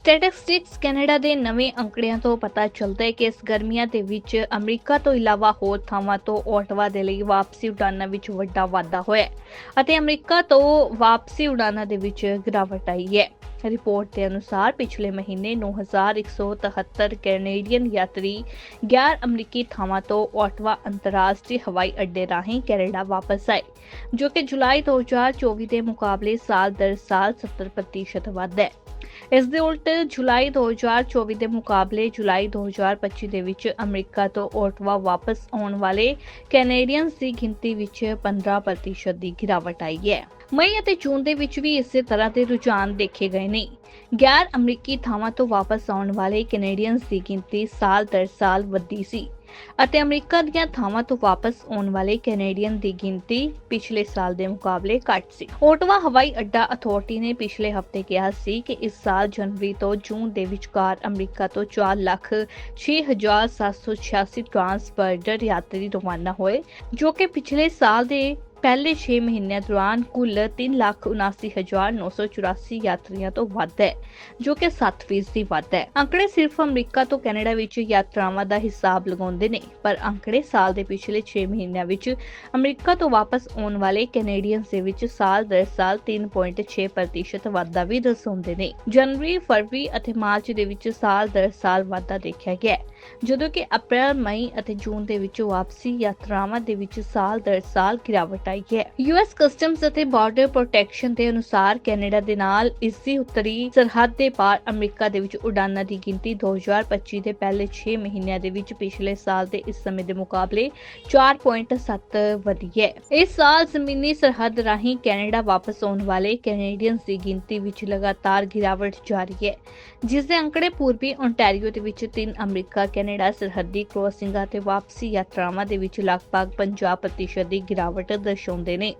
Statistics Canada ਦੇ ਨਵੇਂ ਅੰਕੜਿਆਂ ਤੋਂ ਪਤਾ ਚੱਲਦਾ ਹੈ ਕਿ ਇਸ ਗਰਮੀਆਂ ਦੇ ਵਿੱਚ ਅਮਰੀਕਾ ਤੋਂ ਇਲਾਵਾ ਹੋਰ ਥਾਵਾਂ ਤੋਂ ਓਟਵਾ ਦੇ ਲਈ ਵਾਪਸੀ ਉਡਾਨਾਂ ਵਿੱਚ ਵੱਡਾ ਵਾਧਾ ਹੋਇਆ ਹੈ ਅਤੇ ਅਮਰੀਕਾ ਤੋਂ ਵਾਪਸੀ ਉਡਾਨਾਂ ਦੇ ਵਿੱਚ ਗਿਰਾਵਟ ਆਈ ਹੈ। ਰਿਪੋਰਟ ਦੇ ਅਨੁਸਾਰ ਪਿਛਲੇ ਮਹੀਨੇ 9173 ਕੈਨੇਡੀਅਨ ਯਾਤਰੀ ਗੈਰ ਅਮਰੀਕੀ ਥਾਵਾਂ ਤੋਂ ਓਟਵਾ ਅੰਤਰਰਾਸ਼ਟਰੀ ਹਵਾਈ ਅੱਡੇ ਰਾਹੀਂ ਕੈਨੇਡਾ ਵਾਪਸ ਆਏ, ਜੋ ਕਿ ਜੁਲਾਈ 2024 ਦੇ ਮੁਕਾਬਲੇ ਸਾਲ ਦਰ ਸਾਲ 70% ਵੱਧ ਹੈ। ਇਸ ਦੇ ਉਲਟ ਜੁਲਾਈ 2024 ਦੇ ਮੁਕਾਬਲੇ ਜੁਲਾਈ 2025 ਦੇ ਵਿੱਚ ਅਮਰੀਕਾ ਤੋਂ ਓਟਵਾ ਵਾਪਸ ਆਉਣ ਵਾਲੇ ਕੈਨੇਡੀਅਨਸ ਦੀ ਗਿਣਤੀ ਵਿੱਚ 15% ਦੀ ਗਿਰਾਵਟ ਆਈ ਹੈ। ਮਈ ਅਤੇ ਜੂਨ ਦੇ ਵਿੱਚ ਵੀ ਇਸੇ ਤਰ੍ਹਾਂ ਦੇ ਰੁਝਾਨ ਦੇਖੇ ਗਏ ਨੇ। ਗੈਰ ਅਮਰੀਕੀ ਥਾਵਾਂ ਤੋਂ ਵਾਪਸ ਆਉਣ ਵਾਲੇ ਕੈਨੇਡੀਅਨਸ ਦੀ ਗਿਣਤੀ ਸਾਲ ਦਰ ਸਾਲ ਵਧੀ ਸੀ। ਅਤੇ ਅਮਰੀਕਾ ਦੀਆਂ ਥਾਵਾਂ ਤੋਂ ਵਾਪਸ ਆਉਣ ਵਾਲੇ ਕੈਨੇਡੀਅਨ ਦੀ ਗਿਣਤੀ ਪਿਛਲੇ ਸਾਲ ਦੇ ਮੁਕਾਬਲੇ ਘੱਟ ਸੀ। ਓਟਵਾ ਹਵਾਈ ਅੱਡਾ ਅਥਾਰਟੀ ਨੇ ਪਿਛਲੇ ਹਫ਼ਤੇ ਕਿਹਾ ਸੀ ਕਿ ਇਸ ਸਾਲ ਜਨਵਰੀ ਤੋਂ ਜੂਨ ਦੇ ਵਿਚਕਾਰ ਅਮਰੀਕਾ ਤੋਂ 4 ਲੱਖ 6786 ਟ੍ਰਾਂਸਬੋਰਡਰ ਯਾਤਰੀ ਰਵਾਨਾ ਹੋਏ, ਜੋ ਕਿ ਪਿਛਲੇ ਸਾਲ ਦੇ ਪਹਿਲੇ 6 ਮਹੀਨਿਆਂ ਦੌਰਾਨ ਕੁੱਲ 379984 ਯਾਤਰੀਆਂ ਤੋਂ ਵੱਧ ਹੈ, ਜੋ ਕਿ 7% ਵੱਧ ਹੈ। ਅੰਕੜੇ ਸਿਰਫ ਅਮਰੀਕਾ ਤੋਂ ਕੈਨੇਡਾ ਵਿੱਚ ਯਾਤਰਾਵਾਂ ਦਾ ਹਿਸਾਬ ਲਗਾਉਂਦੇ ਨੇ, ਪਰ ਅੰਕੜੇ ਸਾਲ ਦੇ ਪਿਛਲੇ 6 ਮਹੀਨਿਆਂ ਵਿੱਚ ਅਮਰੀਕਾ ਤੋਂ ਵਾਪਸ ਆਉਣ ਵਾਲੇ ਕੈਨੇਡੀਅਨਸ ਦੇ ਵਿੱਚ ਸਾਲ ਦਰ ਸਾਲ 3.6% ਵਾਧਾ ਵੀ ਦਰਸਾਉਂਦੇ ਨੇ। ਜਨਵਰੀ, ਫਰਵਰੀ ਅਤੇ ਮਾਰਚ ਦੇ ਵਿੱਚ ਸਾਲ ਦਰ ਸਾਲ ਵਾਧਾ ਦੇਖਿਆ ਗਿਆ ਜਦੋਂ ਕਿ ਅਪ੍ਰੈਲ, ਮਈ ਅਤੇ ਜੂਨ ਦੇ ਵਿੱਚ ਵਾਪਸੀ ਯਾਤਰਾਵਾਂ ਦੇ ਵਿੱਚ ਸਾਲ ਦਰ ਸਾਲ ਗਿਰਾਵਟ ਆਈ ਹੈ। ਯੂਐਸ ਕਸਟਮਸ ਅਤੇ ਬਾਰਡਰ ਪ੍ਰੋਟੈਕਸ਼ਨ ਦੇ ਅਨੁਸਾਰ ਕੈਨੇਡਾ ਦੇ ਨਾਲ ਇਸ ਦੀ ਉੱਤਰੀ ਸਰਹੱਦ ਦੇ ਪਾਰ ਅਮਰੀਕਾ ਦੇ ਵਿੱਚ ਉਡਾਨਾਂ ਦੀ ਗਿਣਤੀ 2025 ਦੇ ਪਹਿਲੇ 6 ਮਹੀਨਿਆਂ ਦੇ ਵਿੱਚ ਪਿਛਲੇ ਸਾਲ ਦੇ ਇਸ ਸਮੇਂ ਦੇ ਮੁਕਾਬਲੇ 4.7 ਵਧੀ ਹੈ। ਇਸ ਸਾਲ ਜ਼ਮੀਨੀ ਸਰਹੱਦ ਰਾਹੀਂ ਕੈਨੇਡਾ ਵਾਪਸ ਆਉਣ ਵਾਲੇ ਕੈਨੇਡੀਅਨਸ ਦੀ ਗਿਣਤੀ ਵਿੱਚ ਲਗਾਤਾਰ ਗਿਰਾਵਟ ਜਾਰੀ ਹੈ। ਜਿਸ ਦੇ ਅੰਕੜੇ ਪੂਰਬੀ ਓਨਟਾਰੀਓ ਦੇ ਵਿੱਚ ਤਿੰਨ, ਅਮਰੀਕਾ, ਕੈਨੇਡਾ ਸਰਹੱਦੀ ਕ੍ਰੋਸਿੰਗਾਂ ਤੇ ਵਾਪਸੀ ਯਾਤਰਾਵਾਂ ਦੇ ਵਿੱਚ ਲਗਭਗ 50% ਦੀ ਗਿਰਾਵਟ ਦਰਸਾਉਂਦੇ ਨੇ।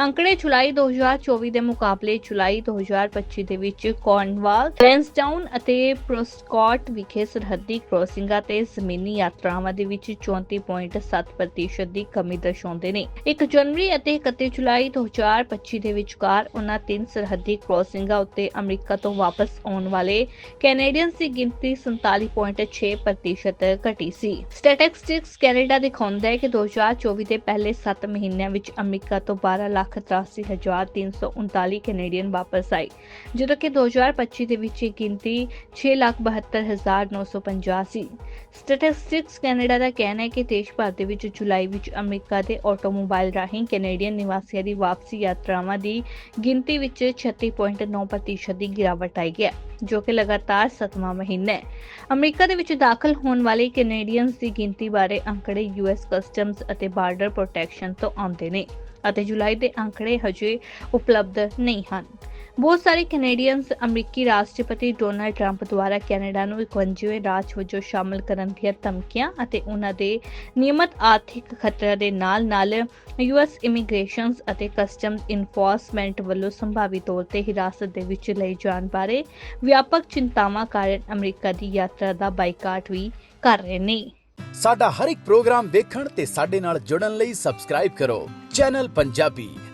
ਅੰਕੜੇ ਜੁਲਾਈ 2024 ਦੇ ਮੁਕਾਬਲੇ ਜੁਲਾਈ 2025 ਦੇ ਵਿੱਚ ਕੌਰਨਵਾਲ, ਲੈਂਸਡਾਊਨ ਅਤੇ ਪ੍ਰੋਸਕੌਟ ਵਿਖੇ ਸਰਹੱਦੀ ਕ੍ਰੋਸਿੰਗਾਂ ਤੇ ਜ਼ਮੀਨੀ ਯਾਤਰਾਵਾਂ ਦੇ ਵਿੱਚ 34.7% ਦੀ ਕਮੀ ਦਰਸਾਉਂਦੇ ਨੇ। 1 ਜਨਵਰੀ ਅਤੇ 31 ਜੁਲਾਈ 2025 ਦੇ ਵਿਚਕਾਰ ਉਹਨਾਂ ਤਿੰਨ ਸਰਹੱਦੀ ਕ੍ਰੋਸਿੰਗਾਂ ਉੱਤੇ ਅਮਰੀਕਾ ਤੋਂ ਵਾਪਸ ਆਉਣ ਵਾਲੇ ਕੈਨੇਡੀਅਨਸ ਦੀ ਗਿਣਤੀ 47.6% ਘਟੀ ਸੀ। ਸਟੈਟਿਸਟਿਕਸ ਕੈਨੇਡਾ ਦਿਖਾਉਂਦਾ ਹੈ ਕਿ 2024 ਦੇ ਪਹਿਲੇ 7 ਮਹੀਨਿਆਂ ਵਿੱਚ ਅਮਰੀਕਾ ਤੋਂ 12,83,339 ਕੈਨੇਡੀਅਨ ਵਾਪਸ ਆਏ ਜਦੋਂ ਕਿ 2025 ਦੇ ਵਿੱਚ ਇਹ ਗਿਣਤੀ 6,72,950 ਸੀ ਸਟੈਟਿਸਟਿਕਸ ਕੈਨੇਡਾ ਦਾ ਕਹਿਣਾ ਹੈ ਕਿ ਦੇਸ਼ ਭਰ ਦੇ ਵਿੱਚ ਜੁਲਾਈ ਵਿੱਚ ਅਮਰੀਕਾ ਦੇ ਆਟੋਮੋਬਾਈਲ ਰਾਹੀਂ ਕੈਨੇਡੀਅਨ ਨਿਵਾਸੀਆਂ ਦੀ ਵਾਪਸੀ ਯਾਤਰਾਵਾਂ ਦੀ ਗਿਣਤੀ ਵਿੱਚ 36.9% ਦੀ ਗਿਰਾਵਟ ਆਈ ਹੈ। ਜੋ ਕਿ ਲਗਾਤਾਰ ਸੱਤਵਾਂ ਮਹੀਨਾ ਹੈ। ਅਮਰੀਕਾ ਦੇ ਵਿੱਚ ਦਾਖਲ ਹੋਣ ਵਾਲੇ ਕੈਨੇਡੀਅਨਸ ਦੀ ਗਿਣਤੀ ਬਾਰੇ ਅੰਕੜੇ ਯੂਐਸ ਕਸਟਮਸ ਅਤੇ ਬਾਰਡਰ ਪ੍ਰੋਟੈਕਸ਼ਨ ਤੋਂ ਆਉਂਦੇ ਨੇ ਅਤੇ ਜੁਲਾਈ ਦੇ ਅੰਕੜੇ ਹਜੇ ਉਪਲਬਧ ਨਹੀਂ ਹਨ। ਬਹੁਤ ਸਾਰੇ ਕੈਨੇਡੀਅਨਸ ਅਮਰੀਕੀ ਰਾਸ਼ਟਰਪਤੀ ਡੋਨਾਲਡ ਟਰੰਪ ਦੁਆਰਾ ਕੈਨੇਡਾ ਨੂੰ 51ਵੇਂ ਰਾਜ ਵਜੋਂ ਸ਼ਾਮਲ ਕਰਨ ਦੀਆਂ ਧਮਕੀਆਂ ਅਤੇ ਉਹਨਾਂ ਦੇ ਨਿਯਮਤ ਆਰਥਿਕ ਖਤਰਾ ਦੇ ਨਾਲ-ਨਾਲ ਯੂਐਸ ਇਮੀਗ੍ਰੇਸ਼ਨਸ ਅਤੇ ਕਸਟਮਸ ਇਨਫੋਰਸਮੈਂਟ ਵੱਲੋਂ ਸੰਭਾਵੀ ਤੌਰ ਤੇ ਹਿਰਾਸਤ ਦੇ ਵਿੱਚ ਲਏ ਜਾਣ ਬਾਰੇ ਵਿਆਪਕ ਚਿੰਤਾਵਾਂ ਕਾਰਨ ਅਮਰੀਕਾ ਦੀ ਯਾਤਰਾ ਦਾ ਬਾਈਕਾਟ ਵੀ ਕਰ ਰਹੇ ਨੇ। ਸਾਡਾ ਹਰ ਇੱਕ ਪ੍ਰੋਗਰਾਮ ਦੇਖਣ ਤੇ ਸਾਡੇ ਨਾਲ ਜੁੜਨ ਲਈ ਸਬਸਕ੍ਰਾਈਬ ਕਰੋ। ਚੈਨਲ ਪੰਜਾਬੀ